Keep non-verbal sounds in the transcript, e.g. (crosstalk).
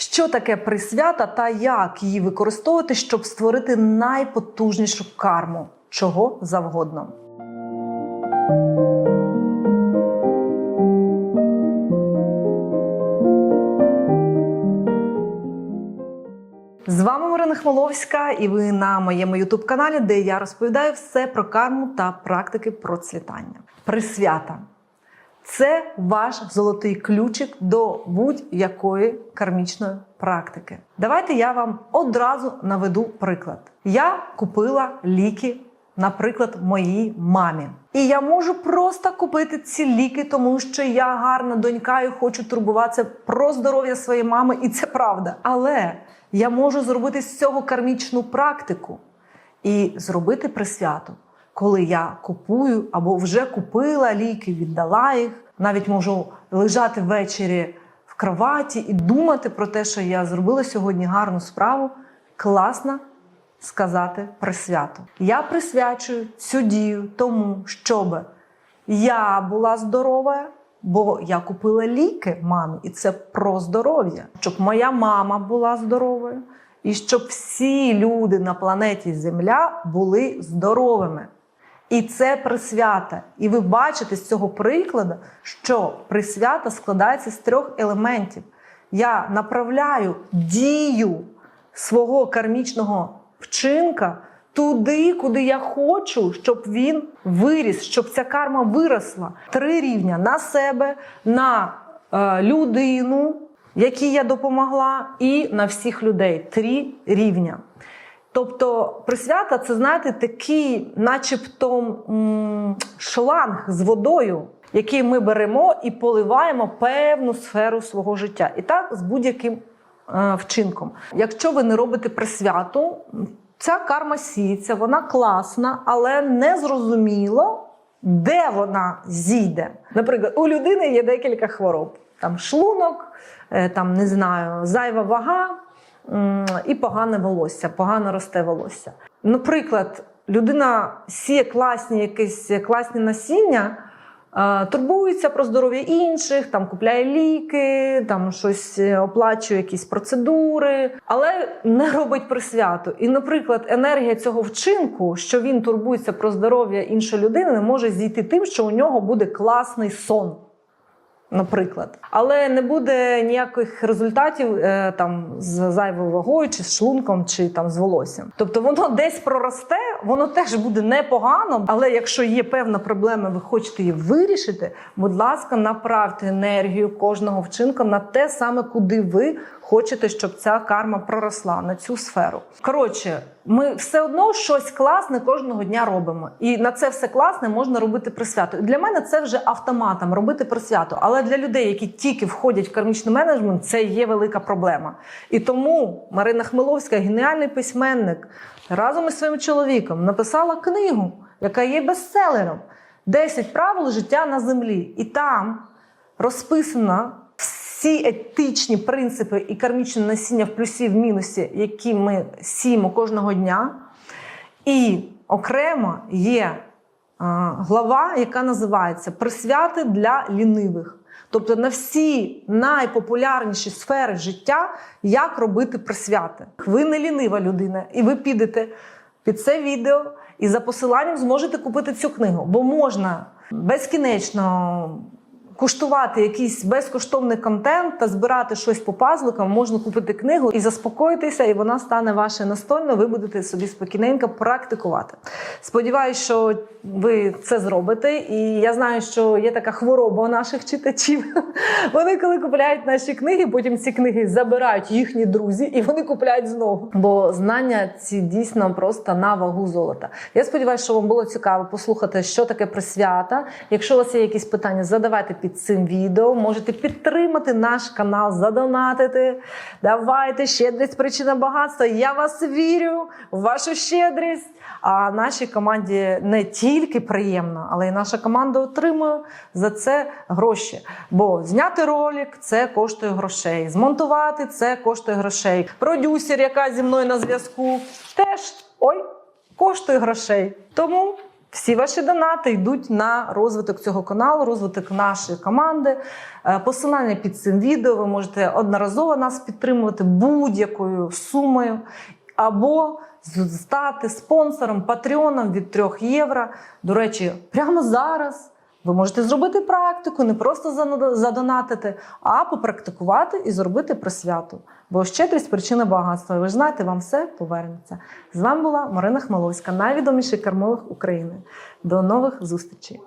Що таке присвята та як її використовувати, щоб створити найпотужнішу карму, чого завгодно. З вами Марина Хмеловська, і ви на моєму ютуб каналі, де я розповідаю все про карму та практики процвітання. Присвята це ваш золотий ключик до будь-якої кармічної практики. Давайте я вам одразу наведу приклад. Я купила ліки, наприклад, моїй мамі. І я можу просто купити ці ліки, тому що я гарна донька і хочу турбуватися про здоров'я своєї мами, і це правда. Але я можу зробити з цього кармічну практику і зробити присвяту коли я купую або вже купила ліки, віддала їх, навіть можу лежати ввечері в кроваті і думати про те, що я зробила сьогодні гарну справу, класно сказати присвяту. Я присвячую цю дію тому, щоб я була здорова, бо я купила ліки мамі, і це про здоров'я, щоб моя мама була здоровою, і щоб всі люди на планеті Земля були здоровими. І це присвята. І ви бачите з цього прикладу, що присвята складається з трьох елементів. Я направляю дію свого кармічного вчинка туди, куди я хочу, щоб він виріс, щоб ця карма виросла. Три рівня на себе, на е, людину, якій я допомогла, і на всіх людей. Три рівня. Тобто присвята це, знаєте, такий, начебто шланг з водою, який ми беремо і поливаємо певну сферу свого життя. І так з будь-яким е, вчинком. Якщо ви не робите присвяту, ця карма сіється, вона класна, але не зрозуміло, де вона зійде. Наприклад, у людини є декілька хвороб: там шлунок, е, там не знаю, зайва вага і погане волосся, погано росте волосся. Наприклад, людина сіє класні якісь класні насіння, турбується про здоров'я інших, там купляє ліки, там щось е, оплачує якісь процедури, але не робить присвяту. І, наприклад, енергія цього вчинку, що він турбується про здоров'я іншої людини, не може зійти тим, що у нього буде класний сон. Наприклад, але не буде ніяких результатів е, там з зайвою вагою, чи з шлунком, чи там з волоссям. Тобто воно (laughs) десь проросте, воно теж буде непогано. Але якщо є певна проблема, ви хочете її вирішити, будь ласка, направте енергію кожного вчинка на те саме, куди ви хочете, щоб ця карма проросла на цю сферу. Коротше, ми все одно щось класне кожного дня робимо. І на це все класне можна робити присвято. Для мене це вже автоматом робити присвято. Але для людей, які тільки входять в кармічний менеджмент, це є велика проблема. І тому Марина Хмеловська, геніальний письменник, разом із своїм чоловіком написала книгу, яка є бестселером «10 правил життя на землі. І там розписано всі етичні принципи і кармічне насіння в плюсі в мінусі, які ми сіємо кожного дня. І окремо є глава, яка називається Присвяти для лінивих. Тобто на всі найпопулярніші сфери життя, як робити присвяти. Ви не лінива людина, і ви підете під це відео і за посиланням зможете купити цю книгу, бо можна безкінечно куштувати якийсь безкоштовний контент та збирати щось по пазликам, можна купити книгу і заспокоїтися, і вона стане вашою настольною. Ви будете собі спокійненько практикувати. Сподіваюсь, що ви це зробите. І я знаю, що є така хвороба у наших читачів. (laughs) Вони, коли купляють наші книги, потім ці книги забирають їхні друзі, і вони купляють знову. Бо знання ці дійсно просто на вагу золота. Я сподіваюся, що вам було цікаво послухати, що таке присвята. Якщо у вас є якісь питання, задавайте під під цим відео. Можете підтримати наш канал, задонатити. Давайте щедрість причина багатства. Я вас вірю в вашу щедрість. А нашій команді не тільки приємно, але й наша команда отримує за це гроші. Бо зняти ролик це коштує грошей. Змонтувати це коштує грошей. Продюсер, яка зі мною на зв'язку, теж ой, коштує грошей. Тому Всі ваші донати йдуть на розвиток цього каналу, розвиток нашої команди. Е, Посилання під цим відео. Ви можете одноразово нас підтримувати будь-якою сумою або стати спонсором, патреоном від 3 євро. До речі, прямо зараз. Ви можете зробити практику, не просто задонатити, а попрактикувати і зробити присвяту. Бо щедрість причина багатства. Ви ж знаєте, вам все повернеться. З вами була Марина Хмаловська, найвідоміший кармолог України. До нових зустрічей!